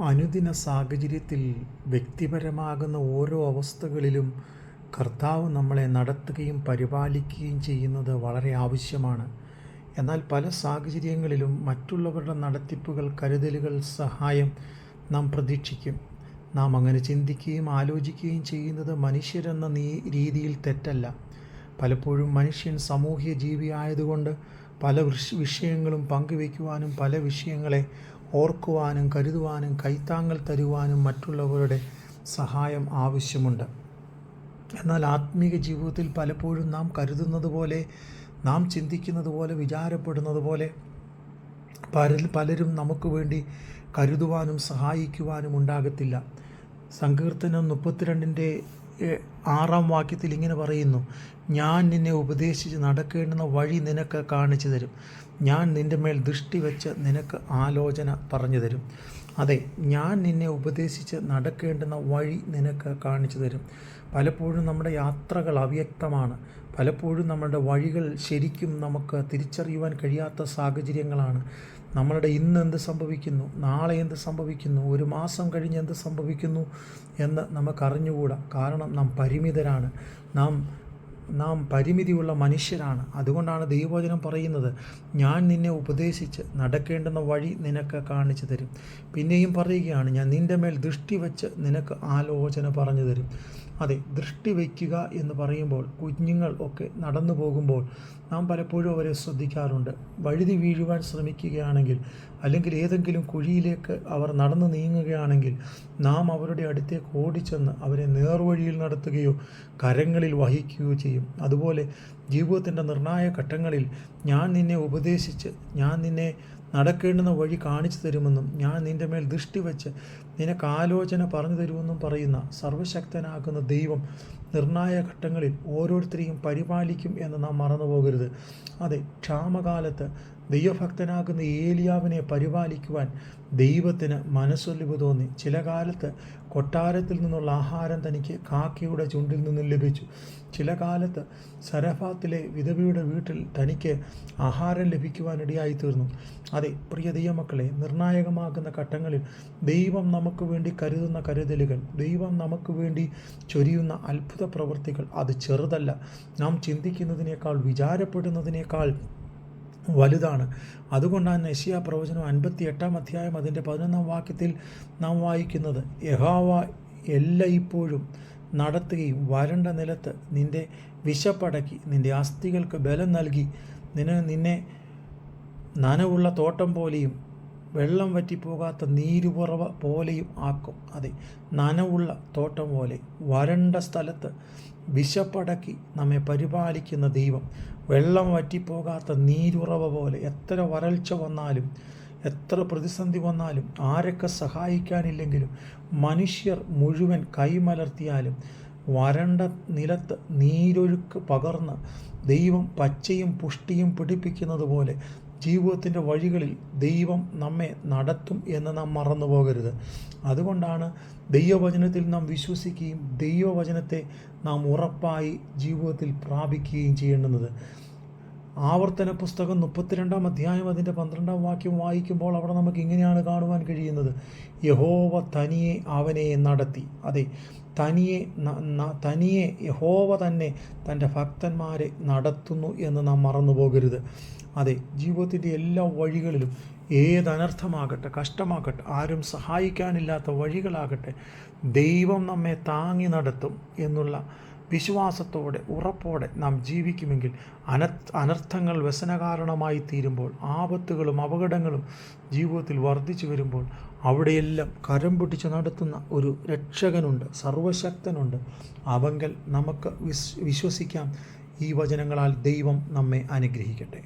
അനുദിന സാഹചര്യത്തിൽ വ്യക്തിപരമാകുന്ന ഓരോ അവസ്ഥകളിലും കർത്താവ് നമ്മളെ നടത്തുകയും പരിപാലിക്കുകയും ചെയ്യുന്നത് വളരെ ആവശ്യമാണ്. എന്നാൽ പല സാഹചര്യങ്ങളിലും മറ്റുള്ളവരുടെ നടത്തിപ്പുകൾ കരുതലുകൾ സഹായം നാം പ്രതീക്ഷിക്കും. നാം അങ്ങനെ ചിന്തിക്കുകയും ആലോചിക്കുകയും ചെയ്യുന്നത് മനുഷ്യരെന്ന രീതിയിൽ തെറ്റല്ല. പലപ്പോഴും മനുഷ്യൻ സാമൂഹ്യ ജീവിയായതുകൊണ്ട് പല വിഷയങ്ങളും പങ്കുവയ്ക്കുവാനും പല വിഷയങ്ങളെ ഓർക്കുവാനും കരുതുവാനും കൈത്താങ്ങൽ തരുവാനും മറ്റുള്ളവരുടെ സഹായം ആവശ്യമുണ്ട്. എന്നാൽ ആത്മീക ജീവിതത്തിൽ പലപ്പോഴും നാം കരുതുന്നത് പോലെ നാം ചിന്തിക്കുന്നത് പോലെ വിചാരപ്പെടുന്നത് പോലെ പല പലരും നമുക്ക് വേണ്ടി കരുതുവാനും സഹായിക്കുവാനും ഉണ്ടാകത്തില്ല. സങ്കീർത്തനം മുപ്പത്തിരണ്ടിന്റെ ആറാം വാക്യത്തിൽ ഇങ്ങനെ പറയുന്നു ഞാൻ നിന്നെ ഉപദേശിച്ച് നടക്കേണ്ടുന്ന വഴി നിനക്ക് കാണിച്ചു തരും. ഞാൻ നിന്റെ മേൽ ദൃഷ്ടി വെച്ച് നിനക്ക് ആലോചന പറഞ്ഞു തരും. അതെ ഞാൻ നിന്നെ ഉപദേശിച്ച് നടക്കേണ്ടുന്ന വഴി നിനക്ക് കാണിച്ചു തരും. പലപ്പോഴും നമ്മുടെ യാത്രകൾ അവ്യക്തമാണ്. പലപ്പോഴും നമ്മുടെ വഴികൾ ശരിക്കും നമുക്ക് തിരിച്ചറിയുവാൻ കഴിയാത്ത സാഹചര്യങ്ങളാണ്. നമ്മളുടെ ഇന്ന് എന്ത് സംഭവിക്കുന്നു? നാളെ എന്ത് സംഭവിക്കുന്നു? ഒരു മാസം കഴിഞ്ഞ് എന്ത് സംഭവിക്കുന്നു എന്ന് നമുക്കറിഞ്ഞുകൂടാ. കാരണം നാം പരിമിതരാണ്. നാം നാം പരിമിതിയുള്ള മനുഷ്യരാണ്. അതുകൊണ്ടാണ് ദൈവവചനം പറയുന്നത് ഞാൻ നിന്നെ ഉപദേശിച്ച് നടക്കേണ്ടുന്ന വഴി നിനക്ക് കാണിച്ചു തരും പിന്നെയും പറയുകയാണ് ഞാൻ നിന്റെ മേൽ ദൃഷ്ടി വച്ച് നിനക്ക് ആലോചന പറഞ്ഞു തരും അതെ ദൃഷ്ടി വയ്ക്കുക എന്ന് പറയുമ്പോൾ കുഞ്ഞുങ്ങൾ ഒക്കെ നടന്നു പോകുമ്പോൾ നാം പലപ്പോഴും അവരെ ശ്രദ്ധിക്കാറുണ്ട്. വഴുതി വീഴുവാൻ ശ്രമിക്കുകയാണെങ്കിൽ അല്ലെങ്കിൽ ഏതെങ്കിലും കുഴിയിലേക്ക് അവർ നടന്നു നീങ്ങുകയാണെങ്കിൽ നാം അവരുടെ അടുത്തേക്ക് ഓടിച്ചെന്ന് അവരെ നേർവഴിയിൽ നടത്തുകയോ കരങ്ങളിൽ വഹിക്കുകയോ ചെയ്യും അതുപോലെ ജീവിതത്തിന്റെ നിർണായക ഘട്ടങ്ങളിൽ ഞാൻ നിന്നെ ഉപദേശിച്ച് ഞാൻ നിന്നെ നടക്കേണ്ടുന്ന വഴി കാണിച്ചു തരുമെന്നും ഞാൻ നിന്റെ മേൽ ദൃഷ്ടി വെച്ച് നിനക്ക് ആലോചന പറഞ്ഞു തരുമെന്നും പറയുന്ന സർവശക്തനാകുന്ന ദൈവം നിർണായക ഘട്ടങ്ങളിൽ ഓരോരുത്തരെയും പരിപാലിക്കും എന്ന് നാം മറന്നു പോകരുത്. അതെ ക്ഷാമകാലത്ത് ദൈവഭക്തനാകുന്ന ഏലിയാവിനെ പരിപാലിക്കുവാൻ ദൈവത്തിന് മനസ്സൊലിവ് തോന്നി. ചില കാലത്ത് കൊട്ടാരത്തിൽ നിന്നുള്ള ആഹാരം തനിക്ക് കാക്കയുടെ ചുണ്ടിൽ നിന്നും ലഭിച്ചു. ചില കാലത്ത് സരഫാത്തിലെ വിധവയുടെ വീട്ടിൽ തനിക്ക് ആഹാരം ലഭിക്കുവാനിടയായി തീർന്നു അതെ പ്രിയ ദൈവമക്കളെ നിർണായകമാകുന്ന ഘട്ടങ്ങളിൽ ദൈവം നമുക്ക് വേണ്ടി കരുതുന്ന കരുതലുകൾ ദൈവം നമുക്ക് വേണ്ടി ചൊരിയുന്ന അത്ഭുത പ്രവൃത്തികൾ അത് ചെറുതല്ല. നാം ചിന്തിക്കുന്നതിനേക്കാൾ വിചാരപ്പെടുന്നതിനേക്കാൾ വലുതാണ്. അതുകൊണ്ടാണ് നെഷ്യ പ്രവചനം അൻപത്തി എട്ടാം അധ്യായം അതിന്റെ പതിനൊന്നാം വാക്യത്തിൽ നാം വായിക്കുന്നത് യഹാവ എല്ലായ്പ്പോഴും നടത്തുകയും വരണ്ട നിലത്ത് നിന്റെ വിശപ്പടക്കി നിന്റെ അസ്ഥികൾക്ക് ബലം നൽകി നിന്നെ നിന്നെ നനവുള്ള തോട്ടം പോലെയും വെള്ളം വറ്റിപ്പോകാത്ത നീരുപുറവ പോലെയും ആക്കും. അതെ നനവുള്ള തോട്ടം പോലെ വരണ്ട സ്ഥലത്ത് വിശപ്പടക്കി നമ്മെ പരിപാലിക്കുന്ന ദൈവം. വെള്ളം വറ്റിപ്പോകാത്ത നീരുറവ പോലെ എത്ര വരൾച്ച വന്നാലും എത്ര പ്രതിസന്ധി വന്നാലും ആരൊക്കെ സഹായിക്കാനില്ലെങ്കിലും മനുഷ്യർ മുഴുവൻ കൈമലർത്തിയാലും വരണ്ട നിലത്ത് നീരൊഴുക്ക് പകർന്ന് ദൈവം പച്ചയും പുഷ്ടിയും പിടിപ്പിക്കുന്നത് പോലെ ജീവിതത്തിന്റെ വഴികളിൽ ദൈവം നമ്മെ നടത്തും എന്ന് നാം മറന്നു പോകരുത്. അതുകൊണ്ടാണ് ദൈവവചനത്തിൽ നാം വിശ്വസിക്കുകയും ദൈവവചനത്തെ നാം ഉറപ്പായി ജീവിതത്തിൽ പ്രാപിക്കുകയും ചെയ്യേണ്ടുന്നത്. ആവർത്തന പുസ്തകം മുപ്പത്തിരണ്ടാം അധ്യായം അതിന്റെ പന്ത്രണ്ടാം വാക്യം വായിക്കുമ്പോൾ അവിടെ നമുക്ക് ഇങ്ങനെയാണ് കാണുവാൻ കഴിയുന്നത്. യഹോവ തനിയെ അവനെ നടത്തി. അതെ തനിയെ തനിയെ യഹോവ തന്നെ തന്റെ ഭക്തന്മാരെ നടത്തുന്നു എന്ന് നാം മറന്നു പോകരുത് അതെ ജീവിതത്തിന്റെ എല്ലാ വഴികളിലും ഏതനർത്ഥമാകട്ടെ കഷ്ടമാകട്ടെ ആരും സഹായിക്കാനില്ലാത്ത വഴികളാകട്ടെ ദൈവം നമ്മെ താങ്ങി നടത്തും എന്നുള്ള വിശ്വാസത്തോടെ ഉറപ്പോടെ നാം ജീവിക്കുമെങ്കിൽ അന അനർത്ഥങ്ങൾ വ്യസനകാരണമായി തീരുമ്പോൾ ആപത്തുകളും അപകടങ്ങളും ജീവിതത്തിൽ വർദ്ധിച്ചു വരുമ്പോൾ അവിടെയെല്ലാം കരം പിടിച്ച് നടത്തുന്ന ഒരു രക്ഷകനുണ്ട് സർവശക്തനുണ്ട്. അവങ്കൽ നമുക്ക് വിശ്വസിക്കാം. ഈ വചനങ്ങളാൽ ദൈവം നമ്മെ അനുഗ്രഹിക്കട്ടെ.